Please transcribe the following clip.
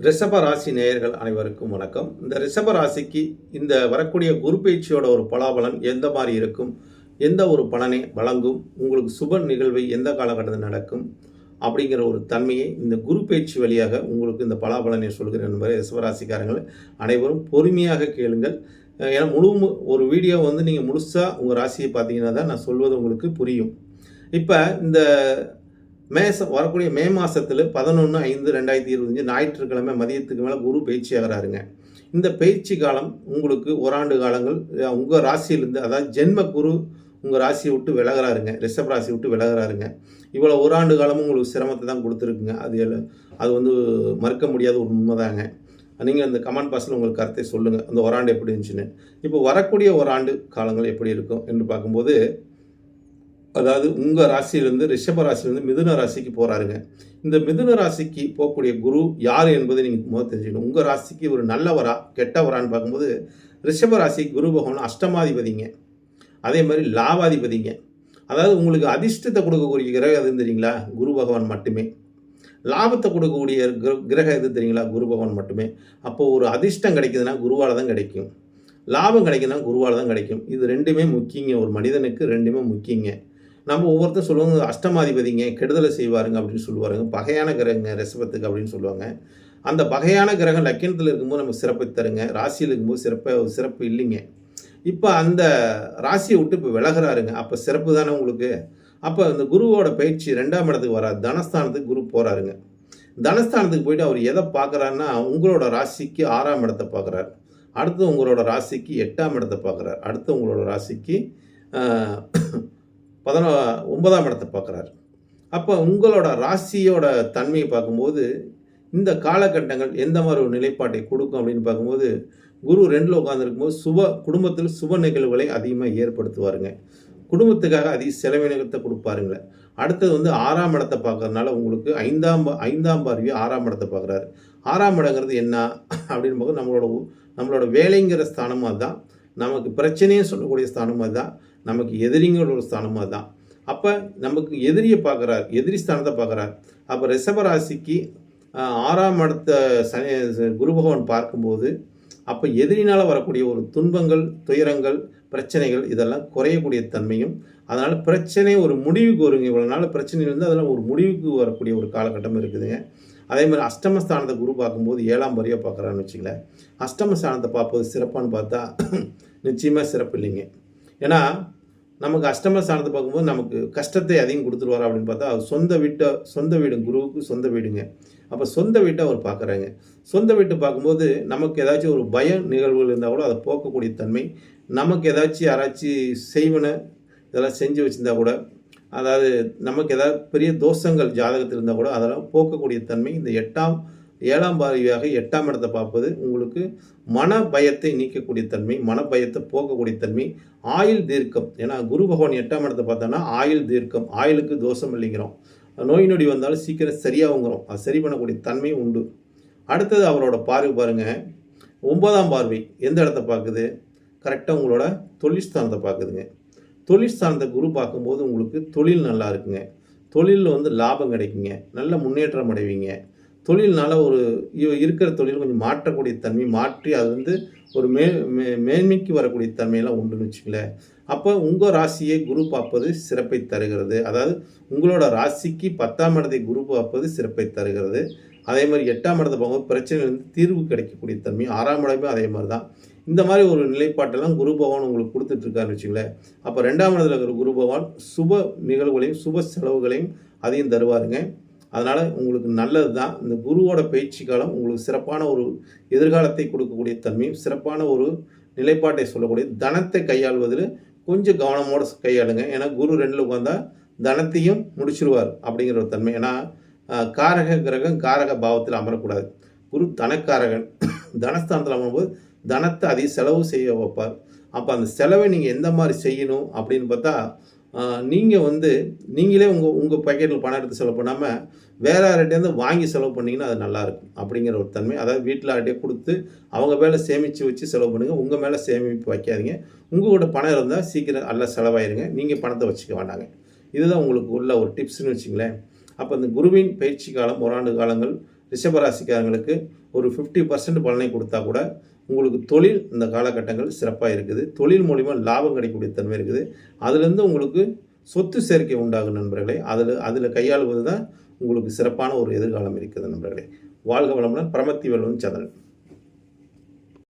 ரிஷப ராசி நேயர்கள் அனைவருக்கும் வணக்கம். இந்த ரிஷப ராசிக்கு இந்த வரக்கூடிய குரு பயிற்சியோட ஒரு பலாபலன் எந்த மாதிரி இருக்கும்? எந்த ஒரு பலனை வழங்கும்? உங்களுக்கு சுப நிகழ்வை எந்த காலகட்டத்தில் நடக்கும்? அப்படிங்கிற ஒரு தன்மையை இந்த குரு பயிற்சி வழியாக உங்களுக்கு இந்த பலாபலனை சொல்கிறேன் என்பதை ரிஷபராசிக்காரங்கள் அனைவரும் பொறுமையாக கேளுங்கள். ஏன்னா முழு மு- ஒரு வீடியோ வந்து நீங்கள் முழுசாக உங்கள் ராசியை பார்த்தீங்கன்னா தான் நான் சொல்வது உங்களுக்கு புரியும். இப்போ இந்த மேசம் வரக்கூடிய மே மாதத்தில் பதினொன்று ஐந்து ரெண்டாயிரத்தி இருபத்தஞ்சு ஞாயிற்றுக்கிழமை மதியத்துக்கு மேலே குரு பயிற்சி ஆகிறாருங்க. இந்த பயிற்சி காலம் உங்களுக்கு ஓராண்டு காலங்கள் உங்கள் ராசியிலேருந்து அதாவது ஜென்ம குரு உங்கள் ராசியை விட்டு விலகுறாருங்க. ரிஷப் ராசி விட்டு விலகுறாருங்க. இவ்வளோ ஓராண்டு காலமும் உங்களுக்கு சிரமத்தை தான் கொடுத்துருக்குங்க. அது அது வந்து மறுக்க முடியாத ஒரு உண்மைதாங்க. நீங்கள் அந்த கமெண்ட் பாக்ஸில் உங்களுக்கு கருத்தை சொல்லுங்கள் அந்த ஓராண்டு எப்படி இருந்துச்சுன்னு. இப்போ வரக்கூடிய ஓராண்டு காலங்கள் எப்படி இருக்கும் என்று பார்க்கும்போது அதாவது உங்கள் ராசியிலேருந்து ரிஷப ராசியிலேருந்து மிதுன ராசிக்கு போகிறாருங்க இந்த மிதுன ராசிக்கு போகக்கூடிய குரு யார் என்பதை நீங்கள் முதல் தெரிஞ்சுக்கணும். உங்கள் ராசிக்கு ஒரு நல்லவரா கெட்டவரான்னு பார்க்கும்போது ரிஷப ராசி குரு பகவான் அஷ்டமாதிபதிங்க. அதே மாதிரி லாபாதிபதிங்க அதாவது உங்களுக்கு அதிர்ஷ்டத்தை கொடுக்கக்கூடிய கிரகம் எதுன்னு தெரியுங்களா? குரு பகவான் மட்டுமே. லாபத்தை கொடுக்கக்கூடிய கிர- கிரகம் எது தெரியுங்களா? குரு பகவான் மட்டுமே. அப்போது ஒரு அதிர்ஷ்டம் கிடைக்குதுன்னா குருவால் தான் கிடைக்கும். லாபம் கிடைக்குதுன்னா குருவால் தான் கிடைக்கும். இது ரெண்டுமே முக்கியங்க. ஒரு மனிதனுக்கு ரெண்டுமே முக்கியங்க. நம்ம ஒவ்வொருத்தரும் சொல்லுவாங்க அஷ்டமாதிபதிங்க கெடுதலை செய்வாருங்க அப்படின்னு சொல்லுவாருங்க. பகையான கிரகங்க ரிஷபத்துக்கு அப்படின்னு சொல்லுவாங்க. அந்த பகையான கிரகம் லக்கினத்தில் இருக்கும்போது நம்ம சிறப்பை தருங்க. ராசியில் இருக்கும்போது சிறப்பை சிறப்பு இல்லைங்க. இப்போ அந்த ராசியை விட்டு இப்போ விலகுறாருங்க. அப்போ சிறப்பு தானே உங்களுக்கு? அப்போ அந்த குருவோட பயிற்சி ரெண்டாம் இடத்துக்கு வராது தனஸ்தானத்துக்கு குரு போகிறாருங்க தனஸ்தானத்துக்கு போயிட்டு அவர் எதை பார்க்குறாருன்னா உங்களோட ராசிக்கு ஆறாம் இடத்தை பார்க்குறாரு. அடுத்து உங்களோட ராசிக்கு எட்டாம் இடத்தை பார்க்குறாரு. அடுத்து உங்களோட ராசிக்கு பதினோ ஒன்பதாம் இடத்தை பார்க்குறாரு. அப்போ உங்களோட ராசியோட தன்மையை பார்க்கும்போது இந்த காலகட்டங்கள் எந்த மாதிரி ஒரு நிலைப்பாட்டை கொடுக்கும் அப்படின்னு பார்க்கும்போது குரு ரெண்டில் உட்காந்துருக்கும் போது சுப குடும்பத்தில் சுப நிகழ்வுகளை அதிகமாக ஏற்படுத்துவாருங்க. குடும்பத்துக்காக அதிக செலவினத்தை கொடுப்பாருங்களே அடுத்தது வந்து ஆறாம் இடத்தை பார்க்கறதுனால உங்களுக்கு ஐந்தாம் ஐந்தாம் பார்வையை ஆறாம் இடத்தை பார்க்குறாரு. ஆறாம் இடங்கிறது என்ன அப்படின்னு பார்க்க நம்மளோட நம்மளோட வேலைங்கிற ஸ்தானமாக அதுதான். நமக்கு பிரச்சனையும் சொல்லக்கூடிய ஸ்தானமாக அதுதான். நமக்கு எதிரிங்களோட ஸ்தானமும் அதுதான். அப்போ நமக்கு எதிரியை பார்க்குறார் எதிரி ஸ்தானத்தை பார்க்குறார். அப்போ ரிஷபராசிக்கு ஆறாம் அடுத்த சனி குரு பகவான் பார்க்கும்போது அப்போ எதிரினால் வரக்கூடிய ஒரு துன்பங்கள் துயரங்கள் பிரச்சனைகள் இதெல்லாம் குறையக்கூடிய தன்மையும் அதனால் பிரச்சனை ஒரு முடிவுக்கு வருங்க. இவ்வளோ நாள் பிரச்சனை இருந்து அதெல்லாம் ஒரு முடிவுக்கு வரக்கூடிய ஒரு காலகட்டம் இருக்குதுங்க. அதே மாதிரி அஷ்டமஸ்தானத்தை குரு பார்க்கும்போது ஏழாம் வரியாக பார்க்குறான்னு வச்சுங்களேன் அஷ்டமஸ்தானத்தை பார்ப்பது சிறப்பான்னு பார்த்தா நிச்சயமாக சிறப்பு இல்லைங்க. ஏன்னா நமக்கு அஷ்டமஸ்தானத்தை பார்க்கும்போது நமக்கு கஷ்டத்தை அதிகம் கொடுத்துருவார் அப்படின்னு பார்த்தா அவர் சொந்த வீட்டை சொந்த வீடு குருவுக்கு சொந்த வீடுங்க. அப்போ சொந்த வீட்டை அவர் பார்க்குறாங்க. சொந்த வீட்டை பார்க்கும்போது நமக்கு ஏதாச்சும் ஒரு பய நிகழ்வுகள் இருந்தால் கூட அதை போக்கக்கூடிய தன்மை நமக்கு ஏதாச்சும் யாராச்சும் செய்வன இதெல்லாம் செஞ்சு வச்சுருந்தா கூட அதாவது நமக்கு ஏதாவது பெரிய தோஷங்கள் ஜாதகத்தில் இருந்தால் கூட அதெல்லாம் போக்கக்கூடிய தன்மை இந்த எட்டாம் ஏழாம் பார்வையாக எட்டாம் இடத்தை பார்ப்பது உங்களுக்கு மன பயத்தை நீக்கக்கூடிய தன்மை மன பயத்தை போக்கக்கூடிய தன்மை ஆயுள் தீர்க்கம். ஏன்னா குரு பகவான் எட்டாம் இடத்தை பார்த்தோன்னா ஆயுள் தீர்க்கம் ஆயுளுக்கு தோஷம் இல்லைங்கிறோம். நோய் நொடி வந்தாலும் சீக்கிரம் சரியாகுங்கிறோம். அது சரி பண்ணக்கூடிய தன்மை உண்டு. அடுத்தது அவரோட பார்வை பாருங்க. ஒன்பதாம் பார்வை எந்த இடத்த பார்க்குது? கரெக்டாக உங்களோட தொழிற்ஸ்தானத்தை பார்க்குதுங்க. தொழிற்ஸ்தானத்தை குரு பார்க்கும்போது உங்களுக்கு தொழில் நல்லா இருக்குங்க. தொழிலில் வந்து லாபம் கிடைக்குங்க. நல்ல முன்னேற்றம் அடைவீங்க. தொழில்னால ஒரு இருக்கிற தொழில் கொஞ்சம் மாற்றக்கூடிய தன்மை மாற்றி அது வந்து ஒரு மே மே- மேன்மைக்கு வரக்கூடிய தன்மையெல்லாம் உண்டுன்னு வச்சுங்களேன் அப்போ உங்கள் ராசியை குரு பார்ப்பது சிறப்பை தருகிறது. அதாவது உங்களோட ராசிக்கு பத்தாம் இடத்தை குரு பார்ப்பது சிறப்பை தருகிறது. அதே மாதிரி எட்டாம் இடத்தை பார்க்கும்போது பிரச்சனையிலிருந்து தீர்வு கிடைக்கக்கூடிய தன்மை ஆறாம் இடமே அதே மாதிரி தான் இந்த மாதிரி ஒரு நிலைப்பாட்டெல்லாம் குரு பகவான் உங்களுக்கு கொடுத்துட்ருக்காருன்னு வச்சுங்களேன் அப்போ ரெண்டாம் இடத்துல இருக்கிற குரு பகவான் சுப நிகழ்வுகளையும் சுப செலவுகளையும் அதையும் தருவாருங்க. அதனால் உங்களுக்கு நல்லது தான் இந்த குருவோட பயிற்சி காலம் உங்களுக்கு சிறப்பான ஒரு எதிர்காலத்தை கொடுக்கக்கூடிய தன்மையும் சிறப்பான ஒரு நிலைப்பாட்டை சொல்லக்கூடிய தனத்தை கையாள்வதில் கொஞ்சம் கவனமோடு கையாளுங்க. ஏன்னா குரு ரெண்டில் உட்காந்தா தனத்தையும் முடிச்சிருவார் அப்படிங்கிற ஒரு தன்மை. ஏன்னா காரக கிரகம் காரக பாவத்தில் அமரக்கூடாது. குரு தனக்காரகன். தனஸ்தானத்தில் அமரும்போது தனத்தை அதிக செலவு செய்ய வைப்பார். அப்போ அந்த செலவை நீங்கள் எந்த மாதிரி செய்யணும் அப்படின்னு பார்த்தா நீங்கள் வந்து நீங்களே உங்கள் உங்கள் பாக்கெட்டில் பணம் எடுத்து செலவு பண்ணாமல் வேற யார்கிட்டேருந்து வாங்கி செலவு பண்ணிங்கன்னா அது நல்லாயிருக்கும் அப்படிங்கிற ஒரு தன்மை. அதாவது வீட்டில் யார்கிட்டயே கொடுத்து அவங்க மேலே சேமித்து வச்சு செலவு பண்ணுங்கள் உங்கள் மேலே சேமிப்பு வைக்காதீங்க. உங்கள்கிட்ட பணம் இருந்தால் சீக்கிரம் நல்லா செலவாயிருங்க. நீங்கள் பணத்தை வச்சுக்க வேண்டாங்க. இதுதான் உங்களுக்கு உள்ள ஒரு டிப்ஸ்னு வச்சுங்களேன். அப்போ இந்த குருவின் பயிற்சி காலம் ஓராண்டு காலங்கள் ரிஷபராசிக்காரங்களுக்கு ஒரு ஃபிஃப்டி பர்சன்ட் பலனை கொடுத்தா கூட உங்களுக்கு தொழில் இந்த காலகட்டங்கள் சிறப்பாக இருக்குது. தொழில் மூலிமா லாபம் கிடைக்கக்கூடிய தன்மை இருக்குது. அதுலேருந்து உங்களுக்கு சொத்து சேர்க்கை உண்டாகும் நண்பர்களே. அதில் அதில் கையாளுவது தான் உங்களுக்கு சிறப்பான ஒரு எதிர்காலம் இருக்குது நண்பர்களே. வாழ்க வளமுடன் பரமத்தி வல்லுவன் சந்திரன்